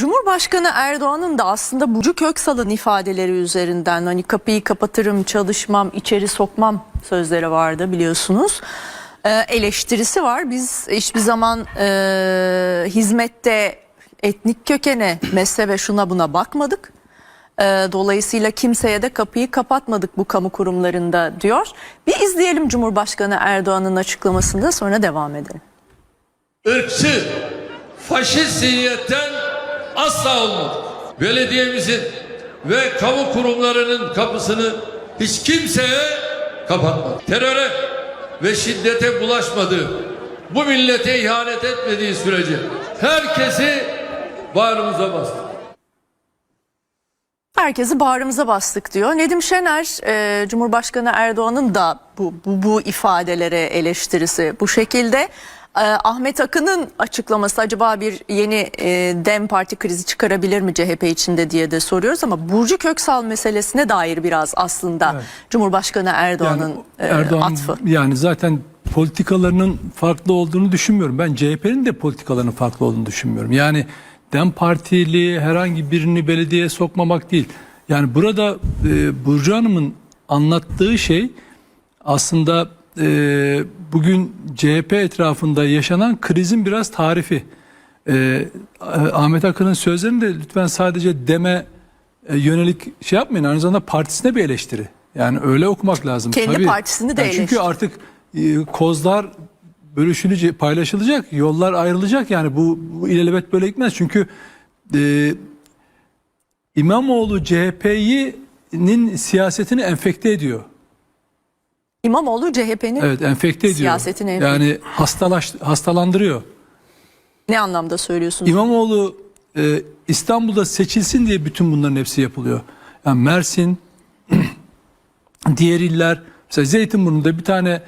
Cumhurbaşkanı Erdoğan'ın da aslında Burcu Köksal'ın ifadeleri üzerinden hani kapıyı kapatırım, çalışmam, içeri sokmam sözleri vardı biliyorsunuz. Ee, eleştirisi var. Biz hiçbir zaman e, hizmette etnik kökene, mezhebe şuna buna bakmadık. Ee, dolayısıyla kimseye de kapıyı kapatmadık bu kamu kurumlarında diyor. Bir izleyelim Cumhurbaşkanı Erdoğan'ın açıklamasını da sonra devam edelim. ırkçı, faşist zihniyetten asla olmadık. Belediyemizin ve kamu kurumlarının kapısını hiç kimseye kapatmadık. Teröre ve şiddete bulaşmadığı, bu millete ihanet etmediği sürece herkesi bağrımıza bastık. Herkesi bağrımıza bastık diyor. Nedim Şener, e, Cumhurbaşkanı Erdoğan'ın da bu, bu, bu ifadelere eleştirisi bu şekilde. E, Ahmet Akın'ın açıklaması acaba bir yeni e, DEM Parti krizi çıkarabilir mi CHP içinde diye de soruyoruz ama Burcu Köksal meselesine dair biraz aslında Cumhurbaşkanı Erdoğan'ın e, Erdoğan atfı. yani zaten politikalarının farklı olduğunu düşünmüyorum. Ben CHP'nin de politikalarının farklı olduğunu düşünmüyorum. Yani DEM Partili herhangi birini belediyeye sokmamak değil. Yani burada e, Burcu Hanım'ın anlattığı şey aslında e, bugün CHP etrafında yaşanan krizin biraz tarifi. E, Ahmet Akın'ın sözlerini de lütfen sadece deme e, yönelik şey yapmayın. Aynı zamanda partisine bir eleştiri. Yani öyle okumak lazım. Kendi partisini de Yani Çünkü artık e, kozlar bölüşülecek, paylaşılacak, yollar ayrılacak. Yani bu, bu ilelebet böyle gitmez. Çünkü e, İmamoğlu CHP'nin siyasetini enfekte ediyor. İmamoğlu CHP'nin Evet, enfekte ediyor. Siyasetini enfekte- Yani hastalaş, hastalandırıyor. ne anlamda söylüyorsunuz? İmamoğlu e, İstanbul'da seçilsin diye bütün bunların hepsi yapılıyor. Yani Mersin, diğer iller, mesela Zeytinburnu'nda bir tane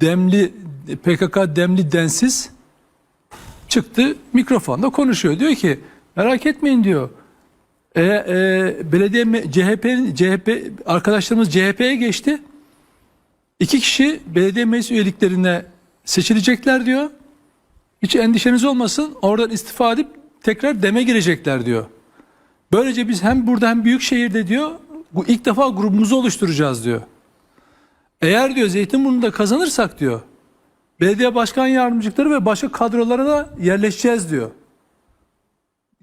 demli PKK demli densiz çıktı mikrofonda konuşuyor. Diyor ki merak etmeyin diyor. E, e, belediye CHP CHP arkadaşlarımız CHP'ye geçti. İki kişi belediye meclis üyeliklerine seçilecekler diyor. Hiç endişeniz olmasın. Oradan istifa edip tekrar deme girecekler diyor. Böylece biz hem burada hem büyük şehirde diyor bu ilk defa grubumuzu oluşturacağız diyor. Eğer diyor Zeytinburnu'nda kazanırsak diyor belediye başkan yardımcıları ve başka kadrolara da yerleşeceğiz diyor.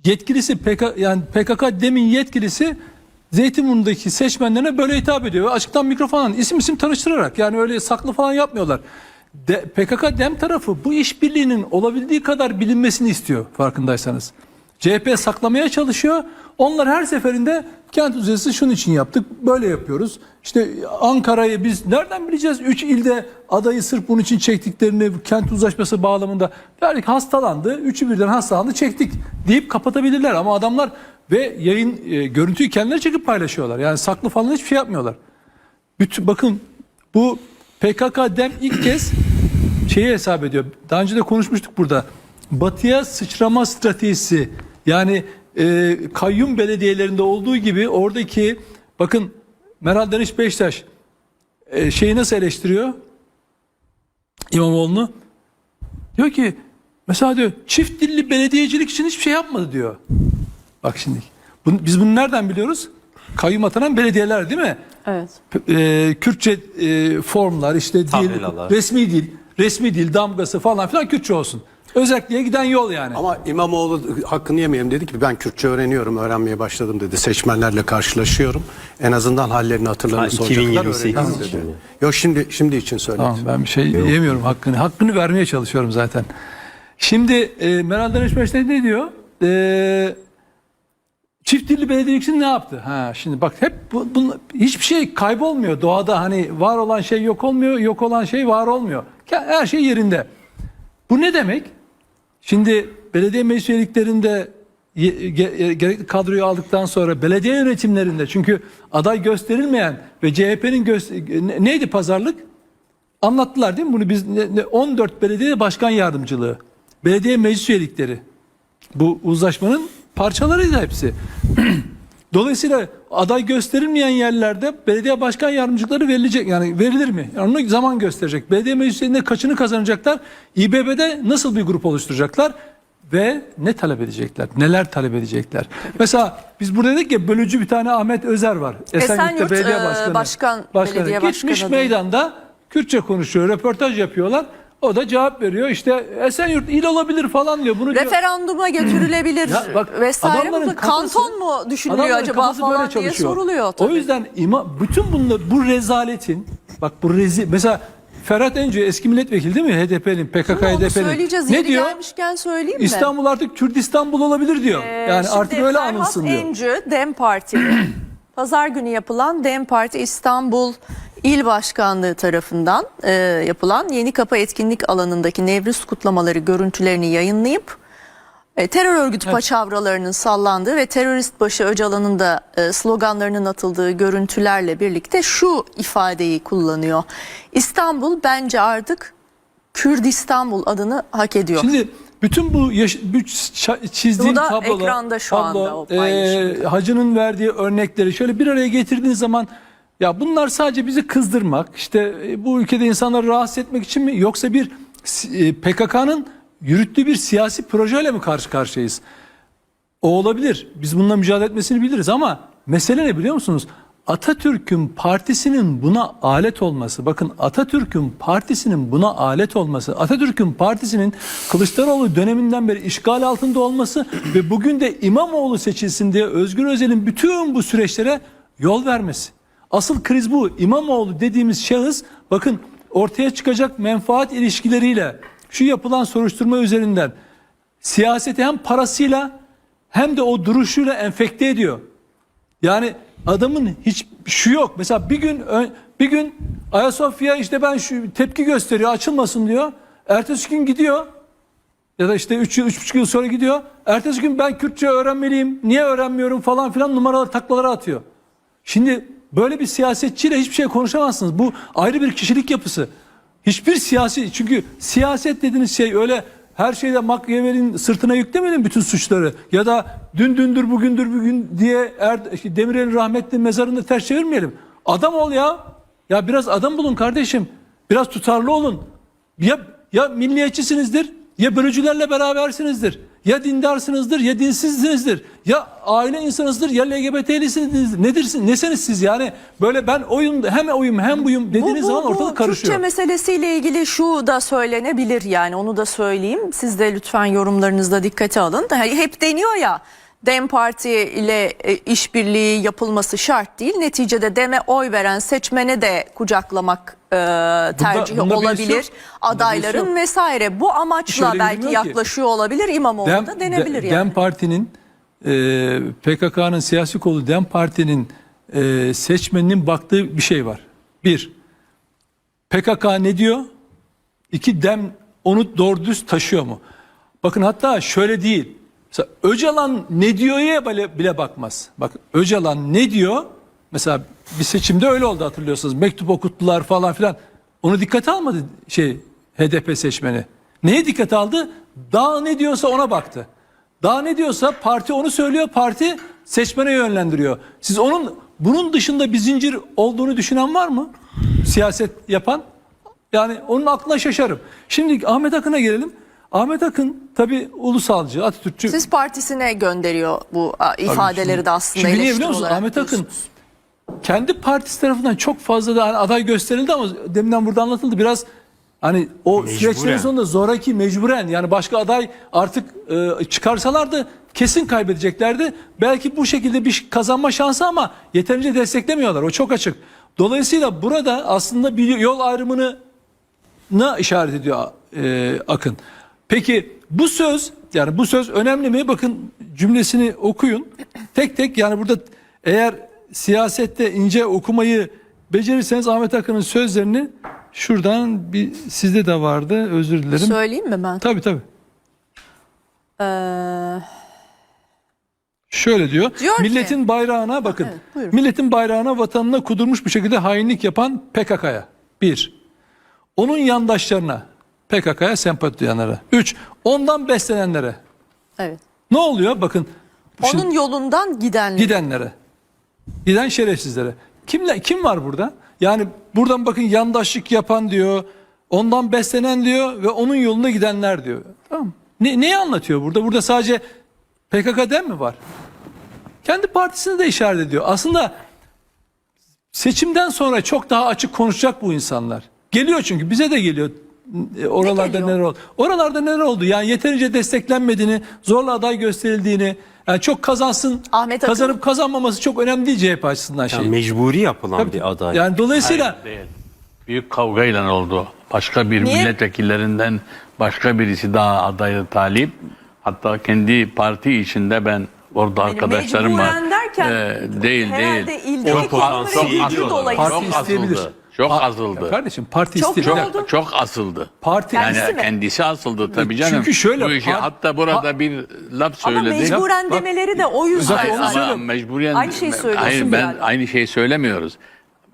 Yetkilisi PK, yani PKK demin yetkilisi Zeytinburnu'ndaki seçmenlerine böyle hitap ediyor. Ve açıktan mikrofondan isim isim tanıştırarak yani öyle saklı falan yapmıyorlar. De, PKK dem tarafı bu işbirliğinin olabildiği kadar bilinmesini istiyor farkındaysanız. CHP saklamaya çalışıyor. Onlar her seferinde kent uzası şunun için yaptık. Böyle yapıyoruz. İşte Ankara'yı biz nereden bileceğiz? Üç ilde adayı sırf bunun için çektiklerini kent uzlaşması bağlamında. Derdik hastalandı. Üçü birden hastalandı çektik deyip kapatabilirler. Ama adamlar ve yayın e, görüntüyü kendileri çekip paylaşıyorlar. Yani saklı falan hiçbir şey yapmıyorlar. Bütün, bakın bu PKK dem ilk kez şeyi hesap ediyor. Daha önce de konuşmuştuk burada. Batıya sıçrama stratejisi yani e, kayyum belediyelerinde olduğu gibi oradaki bakın Meral Danış Beştaş e, şeyi nasıl eleştiriyor? İmamoğlu'nu. Diyor ki mesela diyor çift dilli belediyecilik için hiçbir şey yapmadı diyor. Bak şimdi bunu, biz bunu nereden biliyoruz? Kayyum atanan belediyeler değil mi? Evet. e, Kürtçe e, formlar işte dil, resmi dil, resmi dil damgası falan filan Kürtçe olsun. Özelliğe giden yol yani. Ama İmamoğlu hakkını yemeyelim dedi ki ben Kürtçe öğreniyorum, öğrenmeye başladım dedi. Seçmenlerle karşılaşıyorum. En azından hallerini hatırlarını Ha, soracaklar. 2028 öğrenirim için dedi. mi? Yok şimdi şimdi için söyledim. Tamam ben bir şey yemiyorum hakkını. Hakkını vermeye çalışıyorum zaten. Şimdi e, Meral Danışbaş ne ne diyor? E, çift dilli belediyelik için ne yaptı? Ha şimdi bak hep bu, bunun- hiçbir şey kaybolmuyor doğada hani var olan şey yok olmuyor, yok olan şey var olmuyor. Her şey yerinde. Bu ne demek? Şimdi belediye meclis üyeliklerinde ye- ge- gerekli kadroyu aldıktan sonra belediye yönetimlerinde çünkü aday gösterilmeyen ve CHP'nin neydi pazarlık? Anlattılar değil mi bunu biz ne- ne- 14 belediye başkan yardımcılığı, belediye meclis üyelikleri. Bu uzlaşmanın parçalarıydı hepsi. Dolayısıyla aday gösterilmeyen yerlerde belediye başkan yardımcılıkları verilecek. Yani verilir mi? Yani onu zaman gösterecek. Belediye meclislerinde kaçını kazanacaklar? İBB'de nasıl bir grup oluşturacaklar? ve ne talep edecekler? Neler talep edecekler? Mesela biz burada dedik ya bölücü bir tane Ahmet Özer var. Esenyurt, Belediye e, Başkanı. başkan- belediye Gitmiş başkanı adayı. meydanda Kürtçe konuşuyor, röportaj yapıyorlar. O da cevap veriyor. İşte Esenyurt il olabilir falan diyor. Bunu diyor- Referanduma götürülebilir Ya bak, vesaire. Bu kafası- kanton mu düşünülüyor acaba kafası böyle falan diye çalışıyor. soruluyor tabii. O yüzden ima, bütün bunlar bu rezaletin bak bu rezi mesela Ferhat Encü eski milletvekili değil mi HDP'nin PKK HDP'nin ne diyor? gelmişken söyleyeyim mi? İstanbul artık Kürt İstanbul olabilir diyor. Ee, yani artık öyle Ferhat anılsın diyor. Encü, Dem Partili. Pazar günü yapılan Dem Parti İstanbul İl Başkanlığı tarafından e, yapılan Yeni Kapı Etkinlik Alanı'ndaki Nevruz kutlamaları görüntülerini yayınlayıp e, terör örgütü paçavralarının sallandığı ve terörist başı Öcalan'ın da e, sloganlarının atıldığı görüntülerle birlikte şu ifadeyi kullanıyor. İstanbul bence artık Kürt İstanbul adını hak ediyor. Şimdi bütün bu, yaş- çizdiğim Bu tablolar, ekranda şu anda o e, hacının verdiği örnekleri şöyle bir araya getirdiğiniz zaman ya bunlar sadece bizi kızdırmak, işte e, bu ülkede insanları rahatsız etmek için mi yoksa bir e, PKK'nın yürüttüğü bir siyasi projeyle mi karşı karşıyayız? O olabilir. Biz bununla mücadele etmesini biliriz ama mesele ne biliyor musunuz? Atatürk'ün partisinin buna alet olması. Bakın Atatürk'ün partisinin buna alet olması. Atatürk'ün partisinin Kılıçdaroğlu döneminden beri işgal altında olması ve bugün de İmamoğlu seçilsin diye Özgür Özel'in bütün bu süreçlere yol vermesi. Asıl kriz bu. İmamoğlu dediğimiz şahıs bakın ortaya çıkacak menfaat ilişkileriyle şu yapılan soruşturma üzerinden siyaseti hem parasıyla hem de o duruşuyla enfekte ediyor. Yani adamın hiç şu yok. Mesela bir gün bir gün Ayasofya işte ben şu tepki gösteriyor açılmasın diyor. Ertesi gün gidiyor. Ya da işte 3 yıl, 3,5 yıl sonra gidiyor. Ertesi gün ben Kürtçe öğrenmeliyim. Niye öğrenmiyorum falan filan numaraları taklaları atıyor. Şimdi böyle bir siyasetçiyle hiçbir şey konuşamazsınız. Bu ayrı bir kişilik yapısı. Hiçbir siyasi çünkü siyaset dediğiniz şey öyle her şeyde Machiavelli'nin sırtına yüklemeyin bütün suçları. Ya da dün dündür bugündür bugün diye er, Demirel'in rahmetli mezarında ters çevirmeyelim. Adam ol ya. Ya biraz adam bulun kardeşim. Biraz tutarlı olun. Ya ya milliyetçisinizdir ya bölücülerle berabersinizdir. Ya dindarsınızdır ya dinsizsinizdir. Ya aile insanızdır ya LGBT'lisinizdir. Nedirsin? Nesiniz siz yani? Böyle ben oyun hem oyum hem buyum dediğiniz zaman ortalık karışıyor. Türkçe meselesiyle ilgili şu da söylenebilir yani onu da söyleyeyim. Siz de lütfen yorumlarınızda dikkate alın. Hep deniyor ya Dem Parti ile e, işbirliği yapılması şart değil. Neticede Dem'e oy veren seçmene de kucaklamak e, tercihi bunda birisi olabilir. Bunda Adayların vesaire. Bu amaçla belki yürümüyor ki. yaklaşıyor olabilir. İmamoğlu Dem, da denebilir De- yani. Dem Parti'nin e, PKK'nın siyasi kolu Dem Parti'nin e, seçmeninin baktığı bir şey var. Bir, PKK ne diyor? İki, Dem onu doğru düz taşıyor mu? Bakın hatta şöyle değil. Mesela Öcalan ne diyor'ya bile, bile bakmaz. Bak Öcalan ne diyor? Mesela bir seçimde öyle oldu hatırlıyorsunuz. Mektup okuttular falan filan. Onu dikkate almadı şey HDP seçmeni. Neye dikkate aldı? Daha ne diyorsa ona baktı. Daha ne diyorsa parti onu söylüyor, parti seçmene yönlendiriyor. Siz onun bunun dışında bir zincir olduğunu düşünen var mı? Siyaset yapan? Yani onun aklına şaşarım. Şimdi Ahmet Akın'a gelelim. Ahmet Akın tabi ulusalcı, Atatürkçü. Siz partisine gönderiyor bu a, ifadeleri de aslında Çünkü niye biliyor olarak Ahmet Akın kendi partisi tarafından çok fazla da hani aday gösterildi ama deminden burada anlatıldı. Biraz hani o süreçlerin sonunda zoraki mecburen yani başka aday artık e, çıkarsalardı kesin kaybedeceklerdi. Belki bu şekilde bir kazanma şansı ama yeterince desteklemiyorlar. O çok açık. Dolayısıyla burada aslında bir yol ayrımını na işaret ediyor e, Akın. Peki bu söz yani bu söz önemli mi? Bakın cümlesini okuyun. Tek tek yani burada eğer siyasette ince okumayı becerirseniz Ahmet Akın'ın sözlerini şuradan bir sizde de vardı özür dilerim. Söyleyeyim mi ben? Tabii tabii. Ee, Şöyle diyor. Diyor ki- milletin bayrağına bakın. Evet, buyurun. milletin bayrağına vatanına kudurmuş bir şekilde hainlik yapan PKK'ya. Bir. Onun yandaşlarına PKK'ya sempati duyanlara. Üç. Ondan beslenenlere. evet. Ne oluyor? Bakın şimdi Onun yolundan gidenler. gidenlere. Giden şerefsizlere. Kimle kim var burada? Yani buradan bakın yandaşlık yapan diyor. Ondan beslenen diyor ve onun yolunda gidenler diyor. Tamam? Ne, neyi anlatıyor burada? Burada sadece PKK dem mi var? Kendi partisini de işaret ediyor. Aslında seçimden sonra çok daha açık konuşacak bu insanlar. Geliyor çünkü bize de geliyor. E, Oralarda geliyor? neler oldu? Oralarda neler oldu? Yani yeterince desteklenmediğini, zorla aday gösterildiğini, yani çok kazansın, Ahmet Akın- kazanıp kazanmaması çok önemli değil CHP açısından şey. Yani mecburi yapılan Tabii. bir aday. Yani dolayısıyla Değil. Büyük kavgayla oldu. Başka bir Niye? milletvekillerinden başka birisi daha adayı talip. Hatta kendi parti içinde ben orada arkadaşlarım var. mecburen derken Ee, değil herhalde değil. ildeki Çok, potansiyeli çok asıldı. dolayısıyla. Parti Çok isteyebilir. Çok Pa- asıldı. Ya kardeşim parti Çok ne oldu? Çok asıldı. Parti Kendisi Yani mi? kendisi asıldı tabii canım. Çünkü şöyle, Bu işi, par- hatta burada pa- bir laf Ama söyledi. mecburen Bak- demeleri de o yüzden. Zaten Hayır, ama söylüyorum. mecburen Aynı şeyi söylüyorsun Hayır ben galiba. aynı şeyi söylemiyoruz.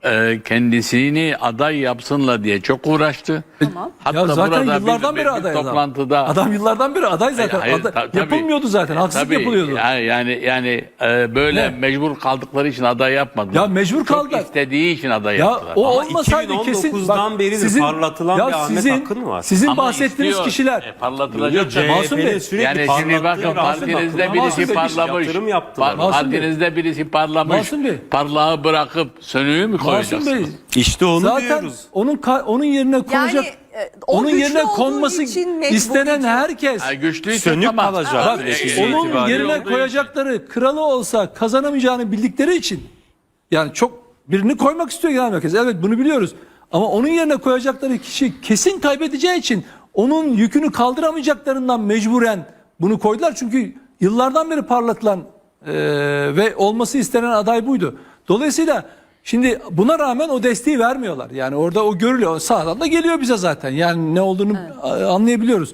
Ee, kendisini aday yapsınla diye çok uğraştı. Tamam. Hatta ya zaten burada yıllardan bir, beri aday toplantıda Adam yıllardan beri aday zaten. Hayır, Ada- ta- tabii. yapılmıyordu zaten. E, Haksızlık tabii. yapılıyordu. Yani yani yani e, böyle Ne? mecbur kaldıkları için aday yapmadılar. Ya mecbur kaldılar. istediği için aday Ya yaptılar. o Ama olmasaydı kesin 2019'dan beridir parlatılan bir Ahmet Akın var. Sizin Ama bahsettiğiniz istiyor. kişiler E, parlatılacak. Masum Bey, sürekli Yani şimdi bakın partinizde birisi parlamış. Partinizde birisi parlamış. Parlağı bırakıp sönüğü mü Masum koyacaksınız? Bey İşte onu zaten diyoruz. onun onun yerine konacak e, o onun güçlü yerine olduğu konması için istenen değil. herkes Ha, güçlüyse Sönük tamam. kalacak. Bak, e, netice onun itibariyle yerine olduğu için. koyacakları kralı olsa kazanamayacağını bildikleri için yani çok birini koymak istiyor genel merkez. Evet bunu biliyoruz. Ama onun yerine koyacakları kişi kesin kaybedeceği için onun yükünü kaldıramayacaklarından mecburen bunu koydular. Çünkü yıllardan beri parlatılan e, ve olması istenen aday buydu. Dolayısıyla şimdi buna rağmen o desteği vermiyorlar. Yani orada o görülüyor. Sağdan da geliyor bize zaten. Yani ne olduğunu a- anlayabiliyoruz.